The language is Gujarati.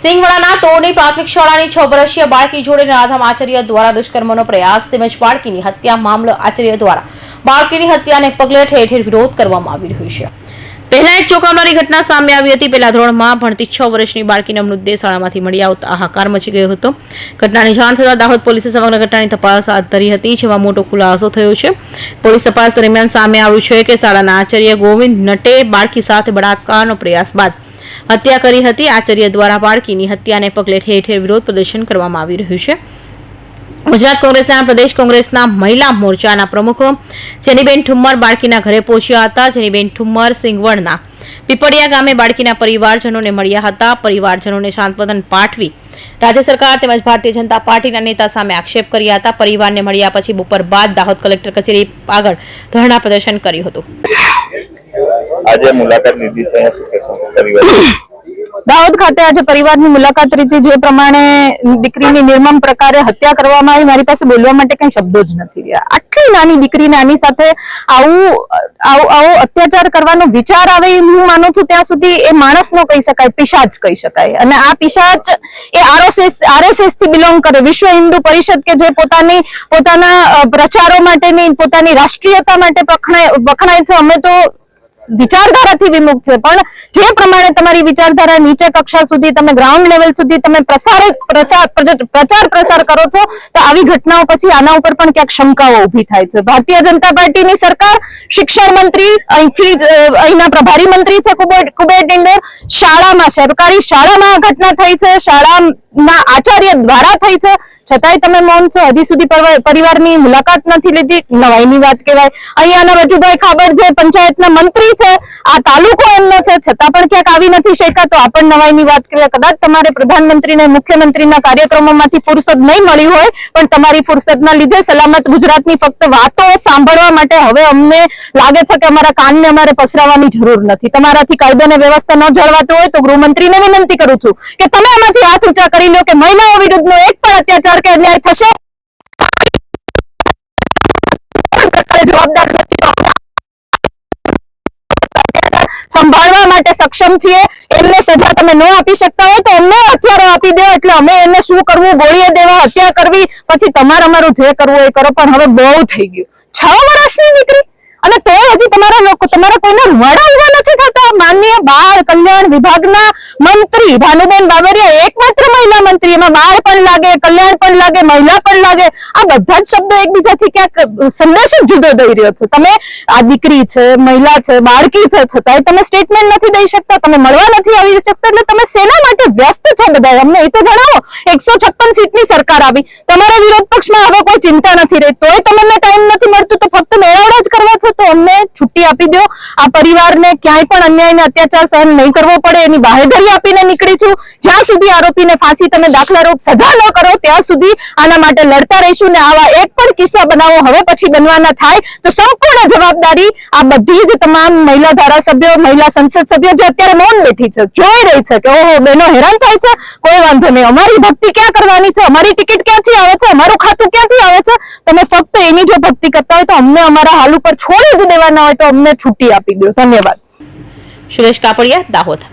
સિંગવડાના તોરની પ્રાથમિક શાળાની છ વર્ષીય બાળકી જોડે રાધામ આચાર્ય દ્વારા દુષ્કર્મનો પ્રયાસ તેમજ બાળકીની હત્યા મામલો આચાર્ય દ્વારા બાળકીની હત્યાને પગલે ઠેર ઠેર વિરોધ કરવામાં આવી રહ્યો છે. પહેલા એક ચોંકાવનારી ઘટના સામે આવી હતી. પહેલા ધોરણમાં ભણતી છ વર્ષની બાળકીનો મૃતદેહ શાળામાંથી મળી આવતા હાહાકાર મચી ગયો હતો. ઘટનાની જાણ થતાં દાહોદ પોલીસે સમગ્ર ઘટનાની તપાસ હાથ ધરી હતી, જેમાં મોટો ખુલાસો થયો છે. પોલીસ તપાસ દરમિયાન સામે આવ્યું છે કે શાળાના આચાર્ય ગોવિંદ નટે બાળકી સાથે બળાત્કારનો પ્રયાસ બાદ હત્યા કરી હતી. આચાર્ય દ્વારા બાળકીની હત્યાને પગલે ઠેર ઠેર વિરોધ પ્રદર્શન કરવામાં આવી રહ્યું છે. ગુજરાત કોંગ્રેસના પ્રદેશ કોંગ્રેસના મહિલા મોરચાના પ્રમુખ જેનીબેન ઠુમ્મર બાળકીના ઘરે પહોંચ્યા હતા. જેનીબેન ઠુમ્મર સિંગવણના પીપળિયા ગામે બાળકીના પરિવારજનોને મળ્યા હતા. પરિવારજનોને સાંત્વન પાઠવી રાજ્ય સરકાર તેમજ ભારતીય જનતા પાર્ટીના નેતા સામે આક્ષેપ કર્યા હતા. પરિવારને મળ્યા પછી બપોર બાદ દાહોદ કલેક્ટર કચેરી આગળ ધરણા પ્રદર્શન કર્યું હતું. આજે મુલાકાત લીધી છે દાહોદ ખાતે આજે પરિવારની મુલાકાત રીતે જે પ્રમાણે દીકરીની નિર્મમ પ્રકારે હત્યા કરવામાં આવી. મારી પાસે બોલવા માટે કઈ શબ્દો જ નથી રહ્યા. આટલી નાની દીકરીને આની સાથે આવું આવું અત્યાચાર કરવાનો વિચાર આવે એ હું માનું છું, ત્યાં સુધી એ માણસ નો કહી શકાય, પિશાચ કહી શકાય. અને આ પિશાચ એ આરએસએસ આરએસએસથી બિલોંગ કરે. વિશ્વ હિન્દુ પરિષદ કે જે પોતાની, પોતાના પ્રચારો માટેની, પોતાની રાષ્ટ્રીયતા માટે વખણાય છે, અમે તો વિચારધારાથી વિમુખ છે. પણ જે પ્રમાણે તમારી વિચારધારા નીચે કક્ષા સુધી તમે ગ્રાઉન્ડ લેવલ સુધી તમે પ્રસાર પ્રચાર પ્રસાર કરો છો, તો આવી ઘટનાઓ પછી આના ઉપર પણ ક્યાંક શંકાઓ ઊભી થાય છે. ભારતીય જનતા પાર્ટીની સરકાર, શિક્ષણ મંત્રી, અહીંથી અહીંના પ્રભારી મંત્રી છે કુબેર ડિંડોર શાળામાં સરકારી શાળામાં આ ઘટના થઈ છે. શાળાના આચાર્ય દ્વારા થઈ છે. છતાંય તમે મૌન છો. હજી સુધી પરવા- પરિવારની મુલાકાત નથી લીધી. નવાઈની વાત કહેવાય. અહીંયાના રજુભાઈ ખાબર જે પંચાયતના મંત્રી. છે, આ તાલુકો એમનો છે, છતાં પણ ક્યાંક આવી નથી શક્યા, તો આ પણ નવાઈની વાત કરીએ. કદાચ તમારે પ્રધાનમંત્રીને, મુખ્યમંત્રીના કાર્યક્રમોમાંથી ફુરસદ નહીં મળી હોય, પણ તમારી ફુરસદના લીધે સલામત ગુજરાતની ફક્ત વાતો સાંભળવા માટે હવે અમને લાગે છે કે અમારા કાનને અમારે પસરાવવાની જરૂર નથી. તમારાથી કાયદો અને વ્યવસ્થા ન જળવાતું હોય, તો ગૃહમંત્રીને વિનંતી કરું છું કે તમે એમાંથી હાથ ઊંચા કરી લો કે મહિલાઓ વિરુદ્ધનો એક પણ અત્યાચાર કે અન્યાય થશે માટે સક્ષમ છીએ, એમને સજા તમે ન આપી શકતા હોય તો અમને હથિયારો આપી દો, એટલે અમે એમને શું કરવું? ગોળીએ દેવા, હત્યા કરવી, પછી તમારે અમારું જે કરવું એ કરો, પણ હવે બહુ થઈ ગયું. છ વર્ષની દીકરી. અને તોય હજી તમારા લોકો તમારા કોઈને વડા માનનીય બાળ કલ્યાણ વિભાગના મંત્રી ભાનુબેન બાબરિયા એકમાત્ર મહિલા મંત્રી એમાં બાળ પણ લાગે, કલ્યાણ પણ લાગે, મહિલા પણ લાગે. આ બધા જ શબ્દો એકબીજાથી ક્યાંક સંદેશ જ જુદો દઈ રહ્યો છે. તમે આ દીકરી છે, મહિલા છે, બાળકી છે, છતાંય તમે સ્ટેટમેન્ટ નથી દઈ શકતા, તમે મળવા નથી આવી શકતા, એટલે તમે શેના માટે વ્યસ્ત છો બધા? અમને એ તો જણાવો, એકસો છપ્પન સીટની સરકાર આવી. તમારા વિરોધ પક્ષમાં હવે કોઈ ચિંતા નથી રહી, તોય તમને ટાઈમ નથી મળતું, તો ફક્ત મેળવડા જ છુટ્ટી આપી દો. આ પરિવારને ક્યાંય પણ અન્યાય અને અત્યાચાર સહન નહીં કરવો પડે. એની બાહેધરી આપીને નીકળી છું. જ્યાં સુધી આરોપીને ફાંસી તમે દાખલારૂપ સજા ન કરો, ત્યાં સુધી આના માટે લડતા રહીશું ને આવા એક પણ કિસ્સા બનાવો હવે પછી બનવાના થાય, તો સંપૂર્ણ જવાબદારી આ બધી જ તમામ મહિલા ધારાસભ્યો, મહિલા સંસદ સભ્યો જે અત્યારે મૌન બેઠી છે, જોઈ રહી છે કે ઓહો બહેનો હેરાન થાય છે. કોઈ વાંધો નહીં. અમારી ભક્તિ ક્યાં કરવાની છે? અમારી ટિકિટ ક્યાંથી આવે છે? અમારું ખાતું ક્યાંથી આવે છે? તમે ફક્ત એની જો ભક્તિ કરતા હોય તો અમને અમારા હાલ ઉપર છોડી જ દેવાના હોય તો અમને છુટ્ટી આપી દો ધન્યવાદ સુરેશ કાપડિયા દાહોદ